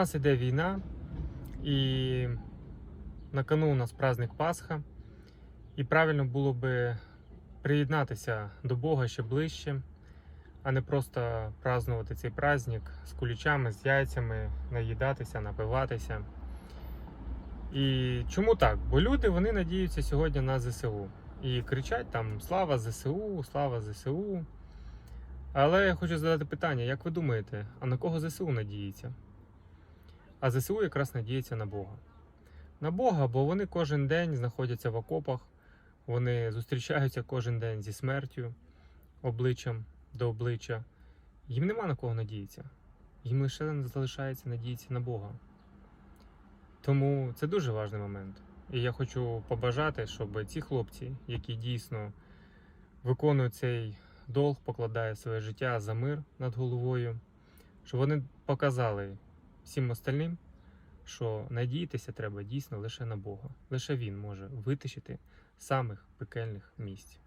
нас іде війна, і на кону у нас праздник Пасха. І правильно було би приєднатися до Бога ще ближче, а не просто празднувати цей праздник з кулічами, з яйцями, наїдатися, напиватися. І чому так? Бо люди вони надіються сьогодні на ЗСУ і кричать там Слава ЗСУ, слава ЗСУ. Але я хочу задати питання: як ви думаєте, а на кого ЗСУ надіється? А ЗСУ якраз надіється на Бога. На Бога, бо вони кожен день знаходяться в окопах, вони зустрічаються кожен день зі смертю, обличчям до обличчя. Їм нема на кого надіятися. Їм лише залишається надіятися на Бога. Тому це дуже важливий момент. І я хочу побажати, щоб ці хлопці, які дійсно виконують цей долг, покладають своє життя за мир над головою, щоб вони показали всім остальним, що надіятися треба дійсно лише на Бога. Лише Він може витащити самих пекельних місць.